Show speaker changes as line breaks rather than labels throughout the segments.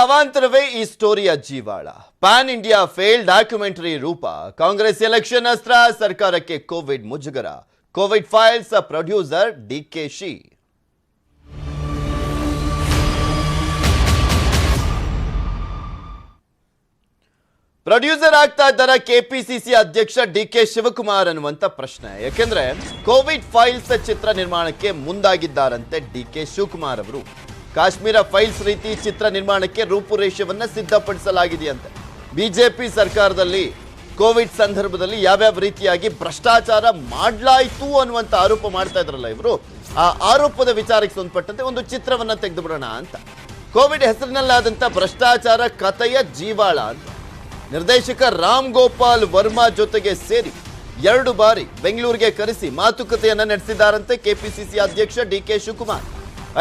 ಅವಾಂತರವೇ ಈ ಸ್ಟೋರಿಯ ಜೀವಾಳ. ಪ್ಯಾನ್ ಇಂಡಿಯಾ ಫೇಲ್ ಡಾಕ್ಯುಮೆಂಟರಿ ರೂಪ. ಕಾಂಗ್ರೆಸ್ ಎಲೆಕ್ಷನ್ ಅಸ್ತ್ರ, ಸರ್ಕಾರಕ್ಕೆ ಕೋವಿಡ್ ಮುಜುಗರ. Covid files producer DKShi producer ಆಗ್ತಾ ಇದ್ದಾರ ಕೆಪಿಸಿಸಿ ಅಧ್ಯಕ್ಷ ಡಿ ಕೆ ಶಿವಕುಮಾರ್ ಅನ್ನುವಂತ ಪ್ರಶ್ನೆ. ಯಾಕೆಂದ್ರೆ, ಕೋವಿಡ್ ಫೈಲ್ಸ್ ಚಿತ್ರ ನಿರ್ಮಾಣಕ್ಕೆ ಮುಂದಾಗಿದ್ದಾರಂತೆ ಡಿ ಕೆ ಶಿವಕುಮಾರ್ ಅವರು. ಕಾಶ್ಮೀರ ಫೈಲ್ಸ್ ರೀತಿ ಚಿತ್ರ ನಿರ್ಮಾಣಕ್ಕೆ ರೂಪುರೇಷವನ್ನ ಸಿದ್ಧಪಡಿಸಲಾಗಿದೆಯಂತೆ. ಬಿಜೆಪಿ ಸರ್ಕಾರದಲ್ಲಿ ಕೋವಿಡ್ ಸಂದರ್ಭದಲ್ಲಿ ಯಾವ್ಯಾವ ರೀತಿಯಾಗಿ ಭ್ರಷ್ಟಾಚಾರ ಮಾಡ್ಲಾಯ್ತು ಅನ್ನುವಂತ ಆರೋಪ ಮಾಡ್ತಾ ಇದ್ರಲ್ಲ ಇವರು, ಆ ಆರೋಪದ ವಿಚಾರಕ್ಕೆ ಸಂಬಂಧಪಟ್ಟಂತೆ ಒಂದು ಚಿತ್ರವನ್ನ ತೆಗೆದುಬಿಡೋಣ ಅಂತ. ಕೋವಿಡ್ ಹೆಸರಿನಲ್ಲಾದಂತ ಭ್ರಷ್ಟಾಚಾರ ಕಥೆಯ ಜೀವಾಳ ಅಂತ. ನಿರ್ದೇಶಕ ರಾಮ್ ಗೋಪಾಲ್ ವರ್ಮಾ ಜೊತೆಗೆ ಸೇರಿ ಎರಡು ಬಾರಿ ಬೆಂಗಳೂರಿಗೆ ಕರೆಸಿ ಮಾತುಕತೆಯನ್ನ ನಡೆಸಿದ್ದಾರಂತೆ ಕೆಪಿಸಿಸಿ ಅಧ್ಯಕ್ಷ ಡಿ ಕೆ ಶಿವಕುಮಾರ್.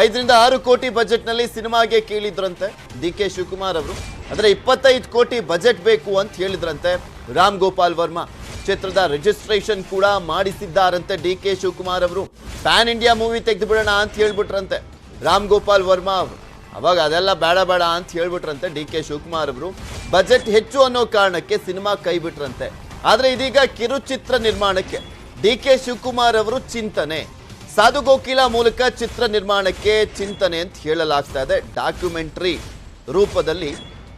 ಐದರಿಂದ ಆರು ಕೋಟಿ ಬಜೆಟ್ನಲ್ಲಿ ಸಿನಿಮಾಗೆ ಕೇಳಿದ್ರಂತೆ ಡಿ ಕೆ ಶಿವಕುಮಾರ್ ಅವರು. ಅಂದ್ರೆ ಇಪ್ಪತ್ತೈದು ಕೋಟಿ ಬಜೆಟ್ ಬೇಕು ಅಂತ ಹೇಳಿದ್ರಂತೆ ರಾಮ್ ಗೋಪಾಲ್ ವರ್ಮಾ. ಚಿತ್ರದ ರಿಜಿಸ್ಟ್ರೇಷನ್ ಕೂಡ ಮಾಡಿಸಿದ್ದಾರಂತೆ ಡಿ ಕೆ ಶಿವಕುಮಾರ್ ಅವರು. ಪ್ಯಾನ್ ಇಂಡಿಯಾ ಮೂವಿ ತೆಗೆದು ಬಿಡೋಣ ಅಂತ ಹೇಳ್ಬಿಟ್ರಂತೆ ರಾಮ್ ಗೋಪಾಲ್ ವರ್ಮಾ ಅವರು. ಅವಾಗ ಅದೆಲ್ಲ ಬೇಡ ಬೇಡ ಅಂತ ಹೇಳ್ಬಿಟ್ರಂತೆ ಡಿ ಕೆ ಶಿವಕುಮಾರ್ ಅವರು. ಬಜೆಟ್ ಹೆಚ್ಚು ಅನ್ನೋ ಕಾರಣಕ್ಕೆ ಸಿನಿಮಾ ಕೈ ಬಿಟ್ರಂತೆ. ಆದ್ರೆ ಇದೀಗ ಕಿರುಚಿತ್ರ ನಿರ್ಮಾಣಕ್ಕೆ ಡಿ ಕೆ ಶಿವಕುಮಾರ್ ಅವರು ಚಿಂತನೆ. ಸಾಧು ಗೋಕಿಲ ಮೂಲಕ ಚಿತ್ರ ನಿರ್ಮಾಣಕ್ಕೆ ಚಿಂತನೆ ಅಂತ ಹೇಳಲಾಗ್ತಾ ಇದೆ. ಡಾಕ್ಯುಮೆಂಟ್ರಿ ರೂಪದಲ್ಲಿ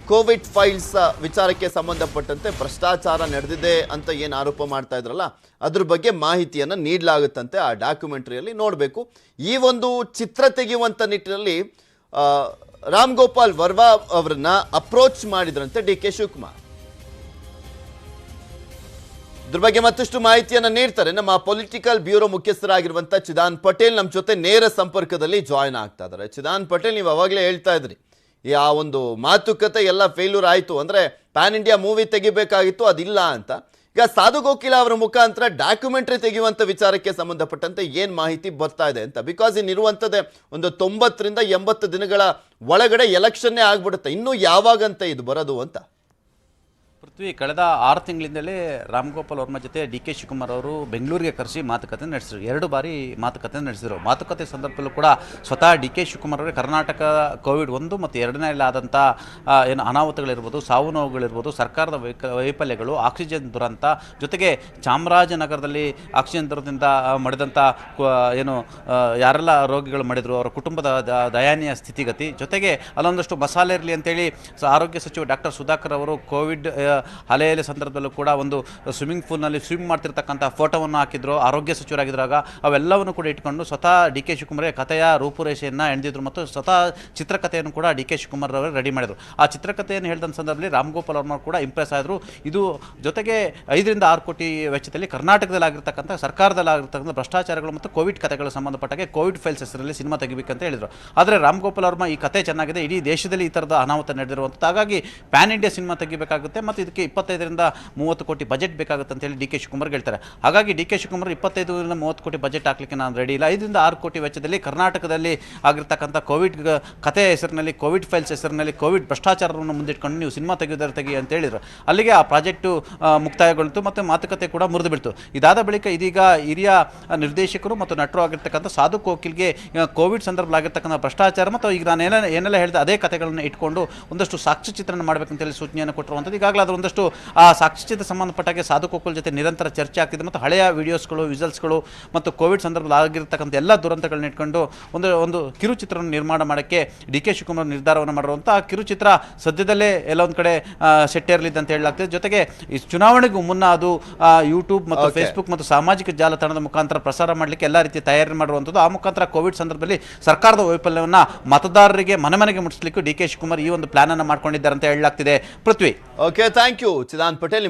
ಕೋವಿಡ್ ಫೈಲ್ಸ್ ವಿಚಾರಕ್ಕೆ ಸಂಬಂಧಪಟ್ಟಂತೆ ಭ್ರಷ್ಟಾಚಾರ ನಡೆದಿದೆ ಅಂತ ಏನು ಆರೋಪ ಮಾಡ್ತಾ ಇದ್ರಲ್ಲ, ಅದ್ರ ಬಗ್ಗೆ ಮಾಹಿತಿಯನ್ನು ನೀಡಲಾಗುತ್ತಂತೆ ಆ ಡಾಕ್ಯುಮೆಂಟ್ರಿಯಲ್ಲಿ ನೋಡಬೇಕು. ಈ ಒಂದು ಚಿತ್ರ ತೆಗೆಯುವಂಥ ನಿಟ್ಟಿನಲ್ಲಿ ರಾಮ್ ಗೋಪಾಲ್ ವರ್ಮಾ ಅವರನ್ನ ಅಪ್ರೋಚ್ ಮಾಡಿದ್ರಂತೆ ಡಿ ಕೆ ಶಿವಕುಮಾರ್. ಇದ್ರ ಬಗ್ಗೆ ಮತ್ತಷ್ಟು ಮಾಹಿತಿಯನ್ನ ನೀಡ್ತಾರೆ. ನಮ್ಮ ಪೊಲಿಟಿಕಲ್ ಬ್ಯೂರೋ ಮುಖ್ಯಸ್ಥರಾಗಿರುವಂತ ಚಿದಾನ್ ಪಟೇಲ್ ನಮ್ಮ ಜೊತೆ ನೇರ ಸಂಪರ್ಕದಲ್ಲಿ ಜಾಯ್ನ್ ಆಗ್ತಾ ಇದ್ದಾರೆ. ಚಿದಾನ್ ಪಟೇಲ್, ನೀವು ಅವಾಗಲೇ ಹೇಳ್ತಾ ಇದ್ರಿ. ಆ ಒಂದು ಮಾತುಕತೆ ಎಲ್ಲ ಫೇಲ್ಯೂರ್ ಆಯಿತು ಅಂದ್ರೆ ಪ್ಯಾನ್ ಇಂಡಿಯಾ ಮೂವಿ ತೆಗಿಬೇಕಾಗಿತ್ತು, ಅದಿಲ್ಲ ಅಂತ. ಈಗ ಸಾಧು ಗೋಕಿಲ ಅವರ ಮುಖಾಂತರ ಡಾಕ್ಯುಮೆಂಟ್ರಿ ತೆಗೆಯುವಂತ ವಿಚಾರಕ್ಕೆ ಸಂಬಂಧಪಟ್ಟಂತೆ ಏನು ಮಾಹಿತಿ ಬರ್ತಾ ಇದೆ ಅಂತ. ಬಿಕಾಸ್ ಇನ್ನಿರುವಂಥದ್ದೇ ಒಂದು ತೊಂಬತ್ತರಿಂದ ಎಂಬತ್ತು ದಿನಗಳ ಒಳಗಡೆ ಎಲೆಕ್ಷನ್ನೇ ಆಗ್ಬಿಡುತ್ತೆ. ಇನ್ನು ಯಾವಾಗಂತ ಇದು ಬರೋದು ಅಂತ.
ಪೃಥ್ವಿ, ಕಳೆದ ಆರು ತಿಂಗಳಿಂದಲೇ ರಾಮ್ ಗೋಪಾಲ್ ವರ್ಮಾ ಜೊತೆ ಡಿ ಕೆ ಶಿವಕುಮಾರ್ ಅವರು ಬೆಂಗಳೂರಿಗೆ ಕರೆಸಿ ಮಾತುಕತೆ ನಡೆಸಿದರು. ಎರಡು ಬಾರಿ ಮಾತುಕತೆ ನಡೆಸಿದರು. ಮಾತುಕತೆ ಸಂದರ್ಭದಲ್ಲೂ ಕೂಡ ಸ್ವತಃ ಡಿ ಕೆ ಶಿವಕುಮಾರ್ ಅವರೇ ಕರ್ನಾಟಕ ಕೋವಿಡ್ ಒಂದು ಮತ್ತು ಎರಡನೇಲಿ ಆದಂಥ ಏನು ಅನಾಹುತಗಳಿರ್ಬೋದು, ಸಾವು ನೋವುಗಳಿರ್ಬೋದು, ಸರ್ಕಾರದ ವೈಫಲ್ಯಗಳು, ಆಕ್ಸಿಜನ್ ದುರಂತ ಜೊತೆಗೆ ಚಾಮರಾಜನಗರದಲ್ಲಿ ಆಕ್ಸಿಜನ್ ದುರಂತದಿಂದ ಮಡಿದಂಥ ಏನು ಯಾರೆಲ್ಲ ರೋಗಿಗಳು ಮಾಡಿದ್ರು, ಅವರ ಕುಟುಂಬದ ದಯಾನೀಯ ಸ್ಥಿತಿಗತಿ ಜೊತೆಗೆ ಅಲ್ಲೊಂದಷ್ಟು ಮಸಾಲೆ ಇರಲಿ ಅಂತೇಳಿ ಆರೋಗ್ಯ ಸಚಿವ ಡಾಕ್ಟರ್ ಸುಧಾಕರ್ ಅವರು ಕೋವಿಡ್ ಅಲೆಯಲೆ ಸಂದರ್ಭದಲ್ಲೂ ಕೂಡ ಒಂದು ಸ್ವಿಮ್ಮಿಂಗ್ ಪೂಲ್ನಲ್ಲಿ ಸ್ವಿಮ್ ಮಾಡ್ತಿರ್ತಕ್ಕಂಥ ಫೋಟೋವನ್ನು ಹಾಕಿದ್ರು. ಆರೋಗ್ಯ ಸಚಿವರಾಗಿದ್ದಾಗ ಅವೆಲ್ಲವನ್ನು ಕೂಡ ಇಟ್ಕೊಂಡು ಸ್ವತಃ ಡಿ ಕೆ ಶಿವಕುಮಾರ್ ಕಥೆಯ ರೂಪುರೇಷೆಯನ್ನು ಎಣೆದಿದ್ರು ಮತ್ತು ಸ್ವತಃ ಚಿತ್ರಕಥೆಯನ್ನು ಕೂಡ ಡಿ ಕೆ ಶಿವಕುಮಾರ್ ಅವರು ರೆಡಿ ಮಾಡಿದರು. ಆ ಚಿತ್ರಕಥೆಯನ್ನು ಹೇಳಿದ ಸಂದರ್ಭದಲ್ಲಿ ರಾಮ್ ಗೋಪಾಲ್ ವರ್ಮ ಕೂಡ ಇಂಪ್ರೆಸ್ ಆದರು. ಇದು ಜೊತೆಗೆ ಐದರಿಂದ ಆರು ಕೋಟಿ ವೆಚ್ಚದಲ್ಲಿ ಕರ್ನಾಟಕದಲ್ಲಿ ಆಗಿರ್ತಕ್ಕಂಥ ಸರ್ಕಾರದಲ್ಲಿ ಆಗಿರ್ತಕ್ಕಂಥ ಭ್ರಷ್ಟಾಚಾರಗಳು ಮತ್ತು ಕೋವಿಡ್ ಕಥೆಗಳು ಸಂಬಂಧಪಟ್ಟಾಗೆ ಕೋವಿಡ್ ಫೈಲ್ಸ್ ಹೆಸರಲ್ಲಿ ಸಿನಿಮಾ ತೆಗಿಬೇಕಂತ ಹೇಳಿದರು. ಆದರೆ ರಾಮ್ ಗೋಪಾಲ್ ವರ್ಮ ಈ ಕಥೆ ಚೆನ್ನಾಗಿದೆ. ಇಡೀ ದೇಶದಲ್ಲಿ ಈ ಥರದ ಅನಾಹುತ ನಡೆದಿರುವಂಥದ್ದು. ಹಾಗಾಗಿ ಪ್ಯಾನ್ ಇಂಡಿಯಾ ಸಿನಿಮಾ ತೆಗಿಬೇಕಾಗುತ್ತೆ. ಮತ್ತು ಇದಕ್ಕೆ ಇಪ್ಪತ್ತೈದರಿಂದ ಮೂವತ್ತು ಕೋಟಿ ಬಜೆಟ್ ಬೇಕಾಗುತ್ತೆ ಅಂತ ಹೇಳಿ ಡಿ ಕೆ ಶಿವಕುಮಾರ್ ಹೇಳ್ತಾರೆ. ಹಾಗಾಗಿ ಡಿ ಕೆ ಶಿವಕುಮಾರ್ ಇಪ್ಪತ್ತೈದರಿಂದ ಮೂವತ್ತು ಕೋಟಿ ಬಜೆಟ್ ಹಾಕ್ಲಿಕ್ಕೆ ನಾನು ರೆಡಿ ಇಲ್ಲ. ಐದರಿಂದ ಆರು ಕೋಟಿ ವೆಚ್ಚದಲ್ಲಿ ಕರ್ನಾಟಕದಲ್ಲಿ ಆಗಿರ್ತಕ್ಕಂಥ ಕೋವಿಡ್ ಕಥೆಯ ಕಥೆ ಹೆಸರಿನಲ್ಲಿ ಕೋವಿಡ್ ಫೈಲ್ಸ್ ಹೆಸರಿನಲ್ಲಿ ಕೋವಿಡ್ ಭ್ರಷ್ಟಾಚಾರವನ್ನು ಮುಂದಿಟ್ಕೊಂಡು ನೀವು ಸಿನಿಮಾ ತೆಗೆದರೆ ತೆಗಿ ಅಂತ ಹೇಳಿದ್ರು. ಅಲ್ಲಿಗೆ ಆ ಪ್ರಾಜೆಕ್ಟು ಮುಕ್ತಾಯಗೊಳ್ತು ಮತ್ತು ಮಾತುಕತೆ ಕೂಡ ಮುರಿದು ಬಿಡ್ತು ಇದಾದ ಬಳಿಕ ಇದೀಗ ಹಿರಿಯ ನಿರ್ದೇಶಕರು ಮತ್ತು ನಟರು ಆಗಿರ್ತಕ್ಕಂಥ ಸಾಧು ಕೋಕಿಲ್ಗೆ ಕೋವಿಡ್ ಸಂದರ್ಭದಲ್ಲಿ ಆಗಿರ್ತಕ್ಕಂಥ ಭ್ರಷ್ಟಾಚಾರ ಮತ್ತು ಈಗ ನಾನು ಏನೇ, ಏನೆಲ್ಲ ಹೇಳಿದೆ ಅದೇ ಕಥೆಗಳನ್ನು ಇಟ್ಕೊಂಡು ಒಂದಷ್ಟು ಸಾಕ್ಷ್ಯ ಚಿತ್ರಣ ಮಾಡಬೇಕಂತೇಳಿ ಸೂಚನೆಯನ್ನು ಕೊಟ್ಟಿರುವಂಥದ್ದು ಈಗಾಗಲೇ ಒಂದಷ್ಟು ಆ ಸಾಕ್ಷ್ಯಚಿತ್ರ ಸಂಬಂಧಪಟ್ಟಾಗೆ ಸಾಧು ಕೋಕುಲ್ ಜೊತೆ ನಿರಂತರ ಚರ್ಚೆ ಆಗ್ತಿದೆ ಮತ್ತು ಹಳೆಯ ವಿಡಿಯೋಸ್ಗಳು ವಿಸಲ್ಸ್ಗಳು ಮತ್ತು ಕೋವಿಡ್ ಸಂದರ್ಭದಲ್ಲಿ ಆಗಿರ್ತಕ್ಕಂಥ ಎಲ್ಲ ದುರಂತಗಳನ್ನ ಇಟ್ಕೊಂಡು ಒಂದು ಒಂದು ಕಿರುಚಿತ್ರವನ್ನು ನಿರ್ಮಾಣ ಮಾಡೋಕ್ಕೆ ಡಿ ಕೆ ಶಿವಕುಮಾರ್ ನಿರ್ಧಾರವನ್ನು ಮಾಡಿರುವಂಥ ಆ ಕಿರುಚಿತ್ರ ಸದ್ಯದಲ್ಲೇ ಎಲ್ಲ ಒಂದು ಕಡೆ ಸೆಟ್ಟೇರಲಿದೆ ಅಂತ ಹೇಳಲಾಗ್ತದೆ. ಜೊತೆಗೆ ಈ ಚುನಾವಣೆಗೂ ಮುನ್ನ ಅದು ಯೂಟ್ಯೂಬ್ ಮತ್ತು. ಫೇಸ್ಬುಕ್ ಮತ್ತು ಸಾಮಾಜಿಕ ಜಾಲತಾಣದ ಮುಖಾಂತರ ಪ್ರಸಾರ ಮಾಡಲಿಕ್ಕೆ ಎಲ್ಲ ರೀತಿ ತಯಾರಿ ಮಾಡಿರುವಂಥದ್ದು. ಆ ಮುಖಾಂತರ ಕೋವಿಡ್ ಸಂದರ್ಭದಲ್ಲಿ ಸರ್ಕಾರದ ವೈಫಲ್ಯವನ್ನು ಮತದಾರರಿಗೆ ಮನೆ ಮನೆಗೆ ಮುಟ್ಟಿಸಲಿಕ್ಕೂ ಡಿ ಕೆ ಶಿವಕುಮಾರ್ ಈ ಒಂದು ಪ್ಲಾನ್ ಅನ್ನು ಮಾಡ್ಕೊಂಡಿದ್ದಾರೆ ಅಂತ ಹೇಳಲಾಗ್ತಿದೆ. Prithvi.
Okay thank you Chidan Patel